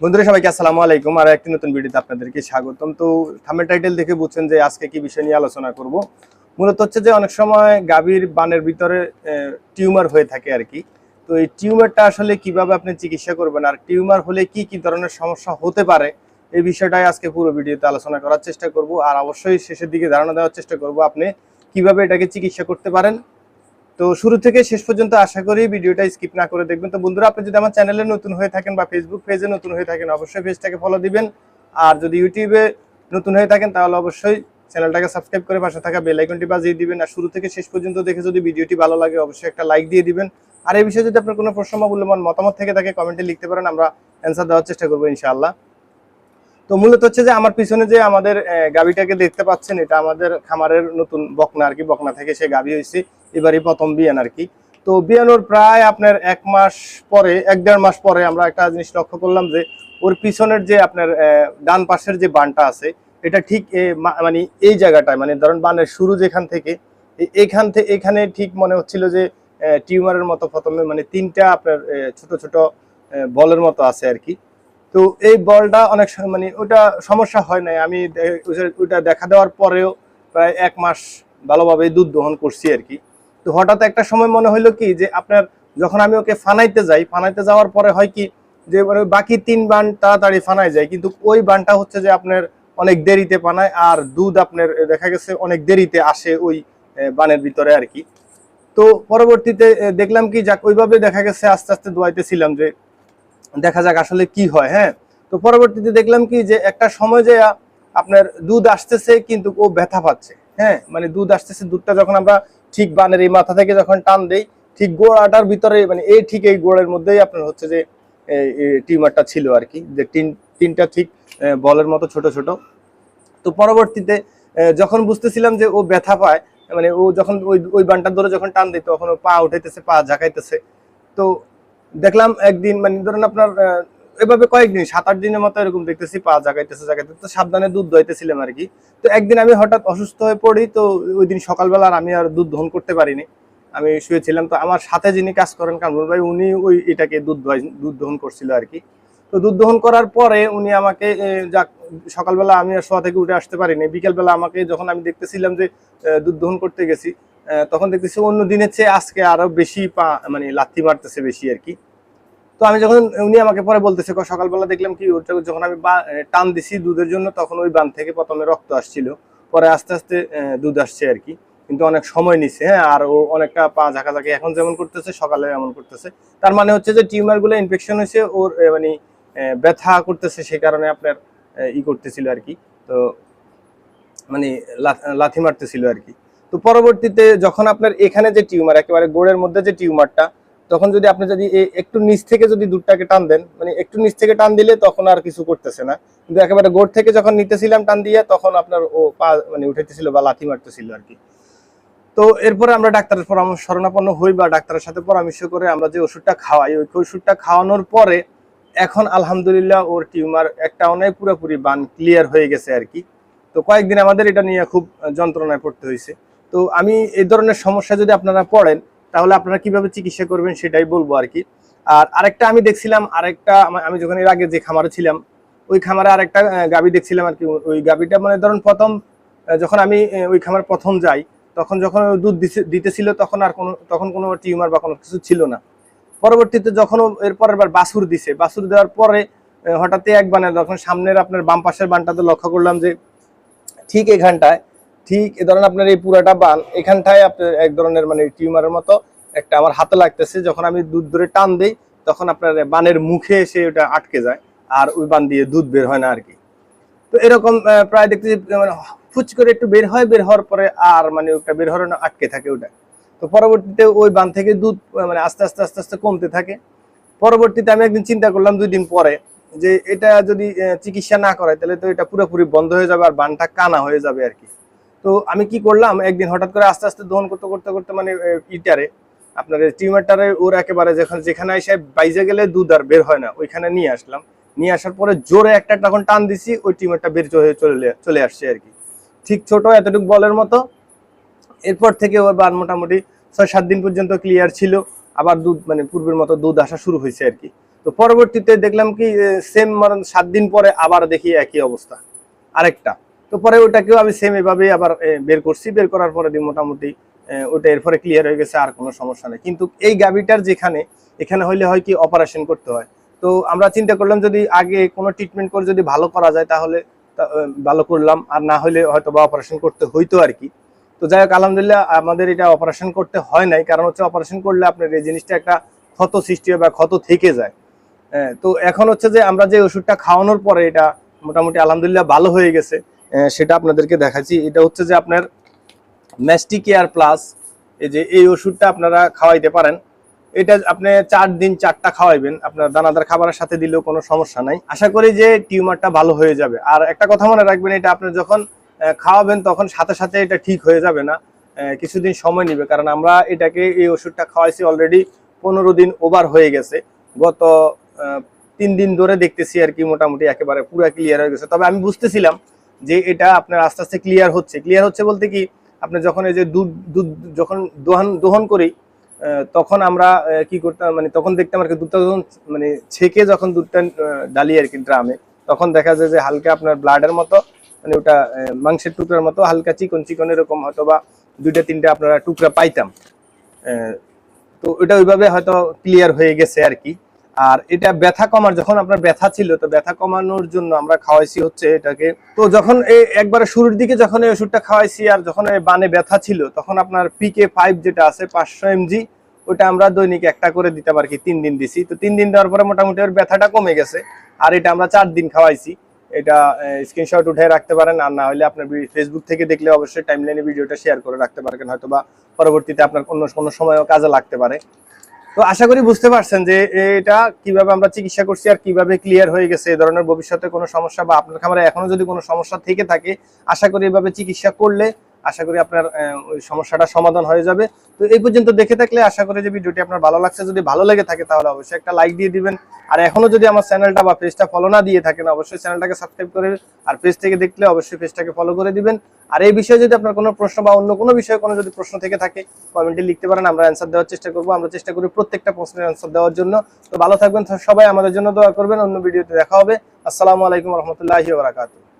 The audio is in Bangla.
বন্ধুরা, সবাইকে আসসালামু আলাইকুম। আর একটি নতুন ভিডিওতে আপনাদেরকে স্বাগতম। তো থামের টাইটেল দেখে বুঝছেন যে আজকে কি বিষয় নিয়ে আলোচনা করব। মূলত হচ্ছে যে অনেক সময় গাভীর বানের ভিতরে টিউমার হয়ে থাকে আর কি। তো এই টিউমারটা আসলে কীভাবে আপনি চিকিৎসা করবেন আর টিউমার হলে কি কি ধরনের সমস্যা হতে পারে, এই বিষয়টাই আজকে পুরো ভিডিওতে আলোচনা করার চেষ্টা করব। আর অবশ্যই শেষের দিকে ধারণা দেওয়ার চেষ্টা করব আপনি কীভাবে এটাকে চিকিৎসা করতে পারেন। তো শুরু থেকে শেষ পর্যন্ত আশা করি ভিডিওটা স্কিপ না করে দেখবেন। তো বন্ধুরা আপনি যদি আমার চ্যানেলে নতুন হয়ে থাকেন বা ফেসবুক পেজে নতুন হয়ে থাকেন অবশ্যই পেজটাকে ফলো দিবেন। আর যদি ইউটিউবে নতুন হয়ে থাকেন তাহলে অবশ্যই চ্যানেলটাকে সাবস্ক্রাইব করে পাশে থাকা বেল আইকনটি বাজিয়ে দিবেন। আর শুরু থেকে শেষ পর্যন্ত দেখে যদি ভিডিওটি ভালো লাগে অবশ্যই একটা লাইক দিয়ে দিবেন। আর এই বিষয়ে যদি আপনার কোনো প্রশ্ন বা মূল্যবান মতামত থেকে থাকে কমেন্টে লিখতে পারেন আমরা অ্যান্সার দেওয়ার চেষ্টা করব ইনশাআল্লাহ। তো মূলত হচ্ছে যে আমার পিছনে যে আমাদের আহ, গাভীটাকে দেখতে পাচ্ছেন এটা আমাদের খামারের নতুন বকনা আর কি বকনা থেকে সে গাভী হয়েছে। এবারই প্রথম বিয়ান আর কি। তো বিয়ানোর প্রায় আপনার এক মাস পরে, এক দেড় মাস পরে আমরা একটা জিনিস লক্ষ্য করলাম যে, ওর পিছনের যে আপনার ডান পাশের যে বানটা আছে, এটা ঠিক মানে এই জায়গাটায় মানে ধরেন বানের শুরু যেখান থেকে এখান থেকে এখানে ঠিক মনে হচ্ছিল যে টিউমারের মতো প্রথমে মানে তিনটা আপনার ছোট ছোট বলের মতো আছে আর কি। তো এই বলটা অনেক সময় মানে ওটা সমস্যা হয় নাই। আমি ওইটা দেখা দেওয়ার পরেও প্রায় এক মাস ভালোভাবে দুধ দহন করছি আর কি। তো হঠাৎ একটা সময় মনে হলো কি যে আপনার যখন আমি ওকে ফানাইতে যাই, ফানাইতে যাওয়ার পরে হয় কি যে বাকি তিন বান তাড়াতাড়ি ফানায় যায়, কিন্তু ওই বানটা হচ্ছে যে আপনার অনেক দেরিতে পানায় আর দুধ আপনার দেখা গেছে অনেক দেরিতে আসে ওই বানের ভিতরে আর কি। তো পরবর্তীতে দেখলাম কি যাক, ওইভাবে দেখা গেছে আস্তে আস্তে দোয়াইতেছিলাম যে দেখা যাক আসলে কি হয় হ্যাঁ। তো পরবর্তীতে দেখলাম কি যে একটা সময় যে আপনার দুধ আসতেছে কিন্তু ও ব্যথা পাচ্ছে হ্যাঁ। মানে দুধ আসতেছে, দুধটা যখন আমরা ঠিক বানের এই মাথা থেকে যখন টান দেই, ঠিক গোড়াটার ভিতরে মানে এই ঠিক এই গোড়ের মধ্যেই আপনার হচ্ছে যে টিউমারটা ছিল আর কি। যে তিন, তিনটা ঠিক বলের মতো ছোট ছোট। তো পরবর্তীতে যখন বুঝতেছিলাম যে ও ব্যথা পায় মানে ও যখন ওই ওই বানটার ধরে যখন টান দিত তখন ও পা উঠাইতেছে, পা ঝাঁকাইতেছে। তো দেখলাম একদিন মানে ধরেন আপনার এভাবে কয়েকদিন সাত আট দিনের মতো এরকম দেখতেছি, পা জাগাইতেছে জাগাইতেছে, তো সাবধানে দুধ দোয়াইতেছিলাম আর কি। তো একদিন আমি হঠাৎ অসুস্থ হয়ে পড়ি, তো ওই দিন সকালবেলা আমি আর দুধ দহন করতে পারিনি। আমি শুয়েছিলাম, তো আমার সাথে যিনি কাজ করেন, কামরুল ভাই, উনি ওই এটাকে দুধ দুধ দহন করছিল আর কি। তো দুধ দহন করার পরে উনি আমাকে যাক, সকালবেলা আমি আর শোয়া থেকে উঠে আসতে পারিনি। বিকেলবেলা আমাকে যখন আমি দেখতেছিলাম যে দুধ দহন করতে গেছি তখন দেখতেছি অন্য দিনের চেয়ে আজকে আরও বেশি পা মানে লাথি মারতেছে বেশি আর কি। তো আমি যখন উনি আমাকে পরে বলতেছে সকালবেলা দেখলাম কি যখন আমি টান দিছি দুধের জন্য, তখন ওই বান থেকে প্রথমে রক্ত আসছিল। পরে আস্তে আস্তে দুধ আসছে আর কি। কিন্তু অনেক সময় নিচ্ছে হ্যাঁ আর ও অনেকটা পা ঝাঁকাঝাঁকি এখন যেমন করতেছে, সকালে এমন করতেছে। তার মানে হচ্ছে যে টিউমারগুলো ইনফেকশন হয়েছে, ওর মানে ব্যথা করতেছে সেই কারণে আপনার ই করতেছিল আর কি। তো মানে লাথি মারতেছিল আর কি। তো পরবর্তীতে যখন আপনার এখানে যে টিউমার, একেবারে গোড়ের মধ্যে যে টিউমারটা তখন যদি আপনি যদি একটু নিচ থেকে যদি দুধটাকে টান দেন মানে একটু নিচ থেকে টান দিলে তখন আর কিছু করতেছে না। কিন্তু একেবারে গোড় থেকে যখন নিতেছিলাম টান দিয়ে, তখন আপনার ও পা মানে উঠাইতেছিল বা লাথি মারতেছিল আর কি। তো এরপরে আমরা ডাক্তারের পরামর্শ, শরণাপন্ন হই বা ডাক্তারের সাথে পরামর্শ করে আমরা যে ওষুধটা খাওয়াই, ওই ওষুধটা খাওয়ানোর পরে এখন আলহামদুলিল্লাহ ওর টিউমার একটা অনেক পুরোপুরি বান ক্লিয়ার হয়ে গেছে আর কি। তো কয়েকদিন আমাদের এটা নিয়ে খুব যন্ত্রণায় পড়তে হয়েছে তো আমি এই ধরনের সমস্যা যদি আপনারা পড়েন তাহলে আপনারা কীভাবে চিকিৎসা করবেন সেটাই বলব আর কি। আর আরেকটা আমি দেখছিলাম, আরেকটা আমি যখন এর আগে যে খামারে ছিলাম, ওই খামারে আরেকটা গাবি দেখছিলাম আর কি। ওই গাবিটা মানে ধরুন প্রথম যখন আমি ওই খামার প্রথম যাই, তখন যখন দুধ দিতেছিল তখন আর কোনো তখন কোনো টিউমার বা কোনো কিছু ছিল না। পরবর্তীতে যখন ও এর পরের বার বাছুর দিছে বাসুর দেওয়ার পরে হঠাৎই এক বানে যখন সামনের আপনার বাম পাশের বানটাতে লক্ষ্য করলাম যে, ঠিক এখানটায় ঠিক এ ধরেন আপনার এই পুরাটা বান এখানটায় আপনার এক ধরনের মানে টিউমারের মতো একটা আমার হাতে লাগতেছে। যখন আমি দুধ ধরে টান দিই, তখন আপনার বানের মুখে এসে ওটা আটকে যায়, আর ওই বান দিয়ে দুধ বের হয় না আর কি। তো এরকম প্রায় দেখতেছি মানে ফুচ করে একটু বের হয়, বের হওয়ার পরে আর মানে ওটা বের হওয়ার আটকে থাকে ওটা। তো পরবর্তীতে ওই বান থেকে দুধ মানে আস্তে আস্তে আস্তে আস্তে কমতে থাকে। পরবর্তীতে আমি একদিন চিন্তা করলাম দুই দিন পরে যে এটা যদি চিকিৎসা না করায়, তাহলে তো এটা পুরোপুরি বন্ধ হয়ে যাবে আর বানটা কানা হয়ে যাবে আর কি। তো আমি কি করলাম? একদিন হঠাৎ করে আস্তে আস্তে দহন করতে করতে করতে মানে ইটারে, আপনার টিউমারটারে ওর একেবারে যেখানে যেখানে এসে বাইজে গেলে দুধ আর বের হয় না, ওইখানে নিয়ে আসলাম। নিয়ে আসার পরে জোরে একটা তখন টান দিছি, ওই টিউমারটা বের হয়ে চলে চলে আসছে আর কি। ঠিক ছোট এতটুকু বলের মতো। এরপর থেকে ওর বান মোটামুটি ছয়, সাত দিন পর্যন্ত ক্লিয়ার ছিল। আবার দুধ মানে পূর্বের মতো দুধ আসা শুরু হয়েছে আর কি। তো তো পরবর্তীতে দেখলাম কি সেম সাত দিন পরে আবার দেখি একই অবস্থা। আরেকটা। তো পরে ওটাকেও আমি সেম এভাবে আবার বের করছি। বের করার পরে মোটামুটি ওটা এরপরে ক্লিয়ার হয়ে গেছে, আর কোনো সমস্যা নেই। কিন্তু এই গাবিটার যেখানে, এখানে হইলে হয় কি অপারেশন করতে হয়। তো আমরা চিন্তা করলাম যদি আগে কোনো ট্রিটমেন্ট করে যদি ভালো করা যায়, তাহলে ভালো করলাম। আর না হলে হয়তো বা অপারেশন করতে হইতো আর কি। তো যাই হোক, আলহামদুলিল্লাহ আমাদের এটা অপারেশন করতে হয় নাই। কারণ হচ্ছে অপারেশন করলে আপনার এই জিনিসটা একটা ক্ষত সৃষ্টি হয় বা ক্ষত থেকে যায়। তো এখন হচ্ছে যে আমরা যে ওষুধটা খাওয়ানোর পরে এটা মোটামুটি আলহামদুলিল্লাহ ভালো হয়ে গেছে। সেটা আপনাদেরকে দেখাচ্ছি। এটা হচ্ছে যে আপনার ম্যাস্টি কেয়ার প্লাস এই যে এই ওষুধটা আপনারা খাওয়াইতে পারেন। এটা আপনি চার দিন, চারটা খাওয়াইবেন। আপনার দানাদার খাবারের সাথে দিলেও কোনো সমস্যা নাই। আশা করি যে টিউমারটা ভালো হয়ে যাবে। আর একটা কথা মনে রাখবেন, এটা আপনি যখন খাওয়াবেন, তখন সাথে সাথে এটা ঠিক হয়ে যাবে না। কিছুদিন সময় নেবে। কারণ আমরা এটাকে, এই ওষুধটা খাওয়াইছি অলরেডি পনেরো দিন ওভার হয়ে গেছে। গত তিন দিন ধরে দেখতেছি আর কি, মোটামুটি একেবারে পুরো ক্লিয়ার হয়ে গেছে। তবে আমি বুঝতেছিলাম যে এটা আপনার আস্তে আস্তে ক্লিয়ার হচ্ছে। ক্লিয়ার হচ্ছে বলতে কি, আপনি যখন এই যে দুধ দুধ যখন দোহন দোহন করি তখন আমরা কি করতাম মানে তখন দেখতাম আর কি দুধটা যখন মানে ছেঁকে যখন দুধটা ডালি আর কি ড্রামে, তখন দেখা যায় যে হালকা আপনার ব্লাডের মতো মানে ওটা মাংসের টুকরার মতো হালকা চিকন চিকন এরকম হয়তো বা দুইটা, তিনটা আপনারা টুকরা পাইতাম। তো ওটা ওইভাবে হয়তো ক্লিয়ার হয়ে গেছে আর কি। আর এটা ব্যথা কমার, যখন আপনার ব্যথা ছিল, তো ব্যথা কমানোর জন্য আমরা খাওয়াইছি হচ্ছে এটাকে। তো যখন এই একবারে শুরুর দিকে যখন এই ওষুধটা খাওয়াইছি আর যখন এই বানে ব্যথা ছিল, তখন আপনার পিকে ফাইভ যেটা আছে, পাঁচশো এমজি ওটা আমরা দৈনিক একটা করে দিতাম আর কি, তিন দিন দিছি। তো তিন দিন দেওয়ার পরে মোটামুটি ওর ব্যথাটা কমে গেছে। আর এটা আমরা চার দিন খাওয়াইছি। এটা স্ক্রিনশট উঠে রাখতে পারেন, আর না হলে আপনার ফেসবুক থেকে দেখলে অবশ্যই টাইমলাইনে ভিডিওটা শেয়ার করে রাখতে পারবেন। হয়তো বা পরবর্তীতে আপনার অন্য কোনো সময়ও কাজে লাগতে পারে। তো আশা করি বুঝতে পারছেন যে এটা কীভাবে আমরা চিকিৎসা করছি আর কীভাবে ক্লিয়ার হয়ে গেছে এই ধরনের ভবিষ্যতে কোনো সমস্যা বা আপনার খামারে এখনও যদি কোনো সমস্যা থেকে থাকে, আশা করি এভাবে চিকিৎসা করলে আশা করি আপনার ওই সমস্যাটা সমাধান হয়ে যাবে। তো এই পর্যন্ত দেখে থাকলে আশা করি যে ভিডিওটি আপনার ভালো লাগছে। যদি ভালো লেগে থাকে তাহলে অবশ্যই একটা লাইক দিয়ে দিবেন। আর এখনও যদি আমার চ্যানেলটা বা পেজটা ফলো না দিয়ে থাকেন, অবশ্যই চ্যানেলটাকে সাবস্ক্রাইব করে আর পেজ থেকে দেখলে অবশ্যই পেজটাকে ফলো করে দিবেন। আর এই বিষয়ে যদি আপনার কোনো প্রশ্ন বা অন্য কোনো বিষয়ে কোনো যদি প্রশ্ন থেকে থাকে কমেন্টে লিখতে পারেন, আমরা অ্যান্সার দেওয়ার চেষ্টা করব। আমরা চেষ্টা করি প্রত্যেকটা প্রশ্নের অ্যান্সার দেওয়ার জন্য। তো ভালো থাকবেন, সবাই আমাদের জন্য দোয়া করবেন। অন্য ভিডিওতে দেখা হবে। আসসালামু আলাইকুম রহমতুল্লাহি বারাকাতুহ।